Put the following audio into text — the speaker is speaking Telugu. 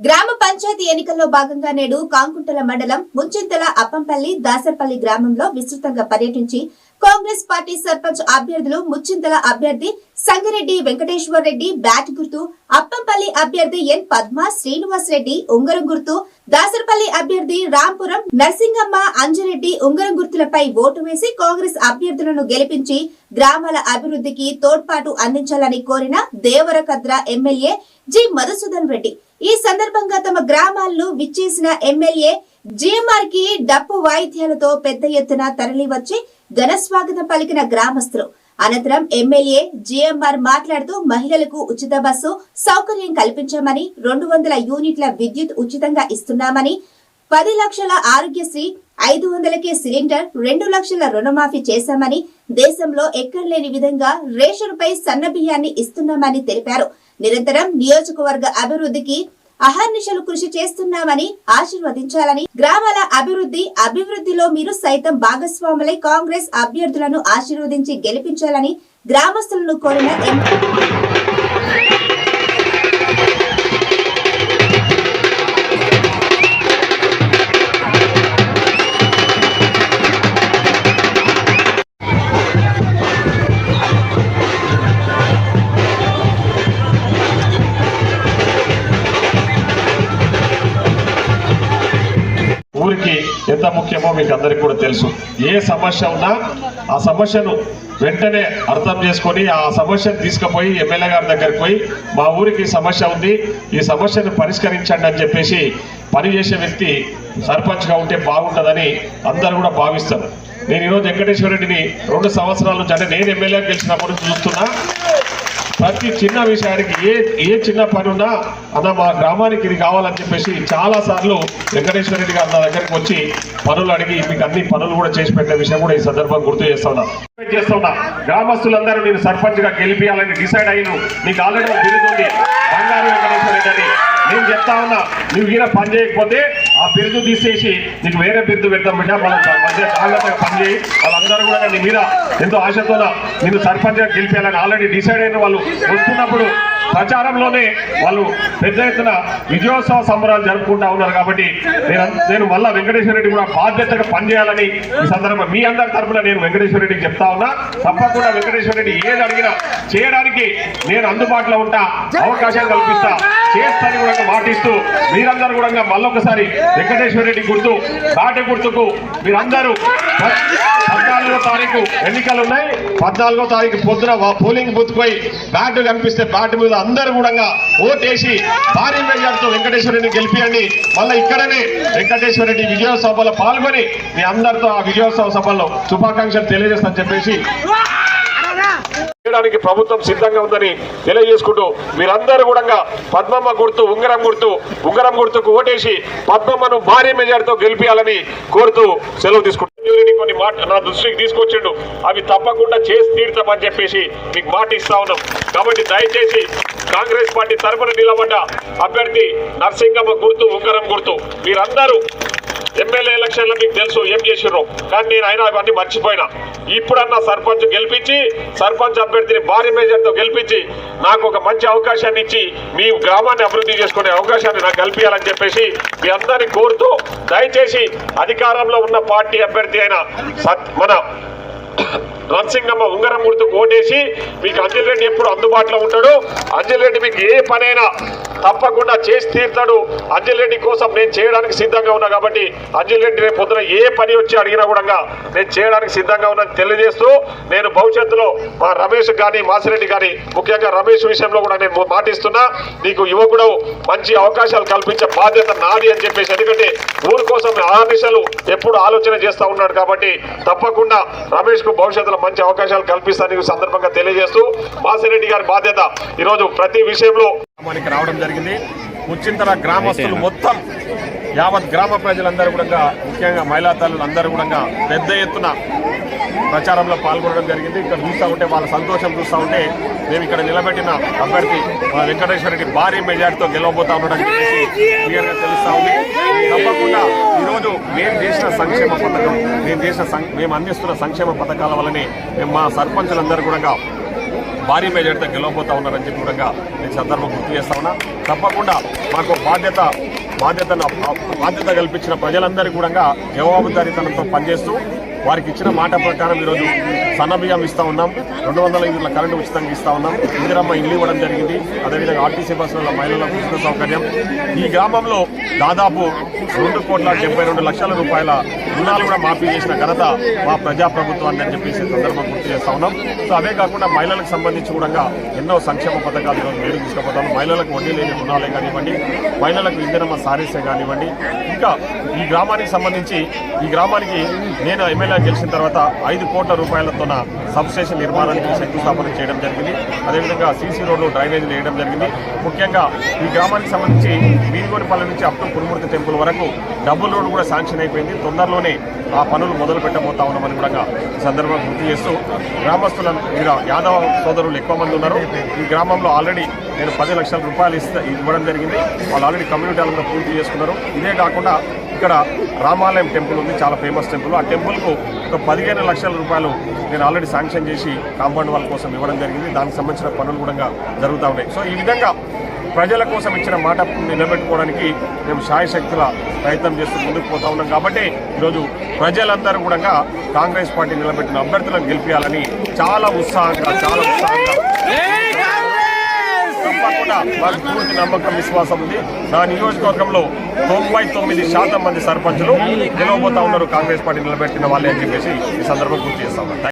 గ్రామ పంచాయతీ ఎన్నికల్లో భాగంగా నేడు కాంకుంటల మండలం ముంచింతల అప్పంపల్లి దాసర్పల్లి గ్రామంలో విస్తృతంగా పర్యటించి కాంగ్రెస్ పార్టీ సర్పంచ్ అభ్యర్థులు ముచ్చింతల అభ్యర్థి సంగిరెడ్డి వెంకటేశ్వర్ రెడ్డి బ్యాట్ గుర్తు అప్పంపల్లి అభ్యర్థి ఎన్ పద్మ శ్రీనివాస్ రెడ్డి ఉంగరం గుర్తు దాసరపల్లి అభ్యర్థి రాంపురం నర్సింగమ్మ అంజరెడ్డి ఉంగరం గుర్తులపై ఓటు వేసి కాంగ్రెస్ అభ్యర్థులను గెలిపించి గ్రామాల అభివృద్ధికి తోడ్పాటు అందించాలని కోరిన దేవరకద్ర ఎమ్మెల్యే జి. మధుసూదన్ రెడ్డి. ఈ సందర్భంగా తమ గ్రామాలను విచ్చేసిన ఎమ్మెల్యే జిఎంఆర్కి డప్పు వాయిద్యాలతో పెద్ద ఎత్తున తరలి వచ్చి ఘన స్వాగతం పలికిన గ్రామస్తులు. అనంతరం ఎమ్మెల్యే జిఎంఆర్ మాట్లాడుతూ మహిళలకు ఉచిత బస్సు సౌకర్యం కల్పించామని రెండు వందల యూనిట్ల విద్యుత్ ఉచితంగా ఇస్తున్నామని పది లక్షల ఆరోగ్యశ్రీ ఐదు వందలకే సిలిండర్ రెండు లక్షల రుణమాఫీ చేశామని దేశంలో ఎక్కడలేని విధంగా రేషన్పై సన్న బియ్యాన్ని ఇస్తున్నామని తెలిపారు. నిరంతరం నియోజకవర్గ అభివృద్ధికి అహర్నిశలు కృషి చేస్తున్నామని ఆశీర్వదించాలని గ్రామాల అభివృద్ధి అభివృద్ధిలో మీరు సైతం భాగస్వాములై కాంగ్రెస్ అభ్యర్థులను ఆశీర్వదించి గెలిపించాలని గ్రామస్తులను కోరిన ఎంత ముఖ్యమో మీకు అందరికీ కూడా తెలుసు. ఏ సమస్య ఉన్నా ఆ సమస్యను వెంటనే అర్థం చేసుకొని ఆ సమస్యను తీసుకుపోయి ఎమ్మెల్యే గారి దగ్గరికి పోయి మా ఊరికి సమస్య ఉంది ఈ సమస్యను పరిష్కరించండి అని చెప్పేసి పనిచేసే వ్యక్తి సర్పంచ్గా ఉంటే బాగుంటుందని అందరూ కూడా భావిస్తారు. నేను ఈరోజు వెంకటేశ్వర రెడ్డిని రెండు సంవత్సరాల నుంచి అంటే నేను ఎమ్మెల్యే గెలిచినప్పుడు చూస్తున్నా. ప్రతి చిన్న విషయానికి ఏ ఏ చిన్న పని ఉన్నా అన్న మా గ్రామానికి ఇది కావాలని చెప్పేసి చాలా సార్లు వెంకటేశ్వర రెడ్డి గారు నా దగ్గరికి వచ్చి పనులు అడిగి మీకు అన్ని పనులు కూడా చేసి పెట్టిన విషయం కూడా ఈ సందర్భంగా గుర్తు చేస్తా ఉన్నా. చేస్తున్నా గ్రామస్తులందరూ నేను సర్పంచ్గా గెలిపియాలని డిసైడ్ అయ్యాను నీకు ఆల్రెడీ బిరుదు ఉంది. బంగారు వెంకటేశ్వర రెడ్డి అని. నేను చెప్తా ఉన్నా నువ్వు ఈయన పని చేయకపోతే ఆ బిరుదు తీసేసి నీకు వేరే బిరుదు పెడతాం బిడ్డ మన మధ్య జాగ్రత్తగా పనిచేయి వాళ్ళందరూ కూడా నీ మీద ఎంతో ఆశతో నేను సర్పంచ్గా గెలిపేయాలని ఆల్రెడీ డిసైడ్ అయిన వాళ్ళు వస్తున్నప్పుడు ప్రచారంలోనే వాళ్ళు పెద్ద ఎత్తున విజయోత్సవ సంబరాలు జరుపుకుంటా ఉన్నారు కాబట్టి నేను నేను మళ్ళా వెంకటేశ్వర రెడ్డి కూడా బాధ్యతగా పనిచేయాలని ఈ సందర్భంగా మీ అందరి తరపున నేను వెంకటేశ్వర రెడ్డికి చెప్తా ఉన్నా. తప్పకుండా వెంకటేశ్వర రెడ్డి ఏది అడిగినా చేయడానికి నేను అందుబాటులో ఉంటా అవకాశం కల్పిస్తా. చేస్తాను కూడా మాటిస్తూ మీరందరూ కూడా మళ్ళొకసారి వెంకటేశ్వర రెడ్డి గుర్తు దాటి గుర్తుకు మీరందరూ పద్నాలుగో తారీఖు ఎన్నికలు ఉన్నాయి పద్నాలుగో తారీఖు పొద్దున పోలింగ్ బూత్ పోయి బ్యాట్ కనిపిస్తే బ్యాట్ మీద అందరూ కూడా ఓటేసి భారీ మెజార్టీతో వెంకటేశ్వర రెడ్డిని గెలిపియండి. మళ్ళీ ఇక్కడనే వెంకటేశ్వర రెడ్డి విజయోత్సవ సభలో పాల్గొని మీ అందరితో ఆ విజయోత్సవ సభలో శుభాకాంక్షలు తెలియజేస్తాను చెప్పేసి చేయడానికి ప్రభుత్వం సిద్ధంగా ఉందని తెలియజేసుకుంటూ మీరందరూ కూడా పద్మమ్మ గుర్తు ఉంగరం గుర్తు ఉంగరం గుర్తుకు ఓటేసి పద్మమ్మను భారీ మెజార్టీతో గెలిపించాలని కోరుతూ సెలవు తీసుకుంటాను కొన్ని మాట నా దృష్టికి తీసుకొచ్చిండు. అవి తప్పకుండా చేసి తీరుతామని చెప్పేసి మీకు మాట ఇస్తా ఉన్నాం. కాబట్టి దయచేసి కాంగ్రెస్ పార్టీ తరఫున నిలబడ్డ అభ్యర్థి నర్సింగమ్మ గుర్తు ఉంగరం గుర్తు. మీరందరూ ఎమ్మెల్యే ఎలక్షన్లో మీకు తెలుసు ఏం చేసిర్రు. కానీ నేను అయినా అవన్నీ మర్చిపోయినా. ఇప్పుడన్నా సర్పంచ్ గెలిపించి సర్పంచ్ అభ్యర్థిని భారీ మెజార్టీతో గెలిపించి నాకు ఒక మంచి అవకాశాన్ని ఇచ్చి మీ గ్రామాన్ని అభివృద్ధి చేసుకునే అవకాశాన్ని నాకు కల్పించాలని చెప్పేసి మీ అందరిని కోరుతూ దయచేసి అధికారంలో ఉన్న పార్టీ అభ్యర్థి అయిన సత్ మన నరసింగమ్మ ఉంగరం గుర్తుకు ఓటేసి మీకు అంజల్ రెడ్డి ఎప్పుడు అందుబాటులో ఉంటాడు. అంజల్ రెడ్డి మీకు ఏ పనైనా తప్పకుండా చేసి తీరుతాడు. అంజల్ రెడ్డి కోసం నేను చేయడానికి సిద్ధంగా ఉన్నా కాబట్టి అంజల్ రెడ్డి రేపు పొద్దున ఏ పని వచ్చి అడిగినా కూడా నేను చేయడానికి సిద్ధంగా ఉన్నా తెలియజేస్తూ నేను భవిష్యత్తులో మా రమేష్ కానీ మాసిరెడ్డి కానీ ముఖ్యంగా రమేష్ విషయంలో కూడా నేను మాటిస్తున్నా. నీకు యువకుడు మంచి అవకాశాలు కల్పించే బాధ్యత నాది అని చెప్పేసి. ఎందుకంటే ఊరు కోసం ఆర్నిశలు ఎప్పుడు ఆలోచన చేస్తూ ఉన్నాడు కాబట్టి తప్పకుండా రమేష్కు భవిష్యత్తులో మంచి అవకాశాలు కల్పిస్తానని సందర్భంగా తెలియజేస్తూ వాసిరెడ్డి గారి బాధ్యత. ఈరోజు ప్రతి విషయంలో మనకి రావడం జరిగింది. ముచ్చింతల గ్రామస్తులు మొత్తం యావత్ గ్రామ ప్రజలందరూ కూడా ముఖ్యంగా మహిళా తల్లులు అందరూ కూడా పెద్ద ఎత్తున ప్రచారంలో పాల్గొనడం జరిగింది. ఇక్కడ చూస్తూ ఉంటే వాళ్ళ సంతోషం చూస్తూ ఉంటే మేము ఇక్కడ నిలబెట్టిన అభ్యర్థి మా వెంకటేశ్వర రెడ్డి భారీ మెజార్టీతో గెలవబోతా ఉండడం తెలుస్తూ తెలుస్తా ఉంది. తప్పకుండా ఈరోజు మేము చేసిన సంక్షేమ పథకం మేము చేసిన సం- మేము అందిస్తున్న సంక్షేమ పథకాల వల్లనే మేము మా సర్పంచులందరూ కూడా భారీ మెజార్టీతో గెలవబోతా ఉన్నారని చెప్పి కూడా నేను సందర్భం గుర్తు చేస్తా ఉన్నా. తప్పకుండా మాకు బాధ్యత బాధ్యతను బాధ్యత కల్పించిన ప్రజలందరికీ కూడా జవాబుదారీతనంతో పనిచేస్తూ వారికి ఇచ్చిన మాట ప్రకారం ఈరోజు సన్నబియ్యం ఇస్తూ ఉన్నాం. రెండు వందల యూనిట్ల కరెంటు ఉచితంగా ఇస్తూ ఉన్నాం. ఇందిరమ్మ ఇల్లు ఇవ్వడం జరిగింది. అదేవిధంగా ఆర్టీసీ బస్సుల మహిళలకు ఉచిత సౌకర్యం. ఈ గ్రామంలో దాదాపు రెండు కోట్ల డెబ్బై రెండు లక్షల రూపాయల రుణాలు కూడా మాఫీ చేసిన ఘనత మా ప్రజాప్రభుత్వాన్ని అని చెప్పేసి సందర్భం గుర్తు చేస్తా ఉన్నాం. సో అవే కాకుండా మహిళలకు సంబంధించి కూడా ఎన్నో సంక్షేమ పథకాలు ఈరోజు మేలు తీసుకుపోతాను మహిళలకు వడ్డీ లేని రుణాలే కానివ్వండి మహిళలకు ఇందిరమ్మ సారీసే కానివ్వండి ఇంకా ఈ గ్రామానికి సంబంధించి ఈ గ్రామానికి నేను ఎమ్మెల్యే గెలిచిన తర్వాత ఐదు కోట్ల రూపాయలతోన సబ్ స్టేషన్ నిర్మాణానికి శంకుస్థాపన చేయడం జరిగింది. అదేవిధంగా సీసీ రోడ్లు డ్రైనేజీలు వేయడం జరిగింది. ముఖ్యంగా ఈ గ్రామానికి సంబంధించి వీరిగోడిపల్లి నుంచి అప్ టు కురుమూర్తి టెంపుల్ వరకు డబుల్ రోడ్ కూడా శాంక్షన్ అయిపోయింది. తొందరలోనే ఆ పనులు మొదలు పెట్టబోతా ఉన్నామని కూడా సందర్భంగా గుర్తు చేస్తూ గ్రామస్తులను ఇక్కడ యాదవ సోదరులు ఎక్కువ మంది ఉన్నారు. ఈ గ్రామంలో ఆల్రెడీ నేను పది లక్షల రూపాయలు ఇస్తా ఇవ్వడం జరిగింది. వాళ్ళు ఆల్రెడీ కమ్యూనిటీ కూడా పూర్తి చేసుకున్నారు. ఇదే కాకుండా ఇక్కడ రామాలయం టెంపుల్ ఉంది చాలా ఫేమస్ టెంపుల్. ఆ టెంపుల్కు ఒక పదిహేను లక్షల రూపాయలు నేను ఆల్రెడీ శాంక్షన్ చేసి కాంపౌండ్ వాళ్ళ కోసం ఇవ్వడం జరిగింది. దానికి సంబంధించిన పనులు కూడా జరుగుతూ ఉన్నాయి. సో ఈ విధంగా ప్రజల కోసం ఇచ్చిన మాట నిలబెట్టుకోవడానికి మేము శాయశక్తుల ప్రయత్నం చేస్తూ ముందుకు పోతా ఉన్నాం. కాబట్టి ఈరోజు ప్రజలందరూ కూడా కాంగ్రెస్ పార్టీ నిలబెట్టిన అభ్యర్థులను గెలిపించాలని చాలా ఉత్సాహంగా చాలా ఉత్సాహంగా నాకు పూర్తి నమ్మకం విశ్వాసం ఉంది. నా నియోజకవర్గంలో తొంభై తొమ్మిది శాతం మంది సర్పంచులు గెలవబోతా ఉన్నారు. కాంగ్రెస్ పార్టీ నిలబెట్టిన వాళ్ళే అని చెప్పేసి ఈ సందర్భం గుర్తు చేస్తాం.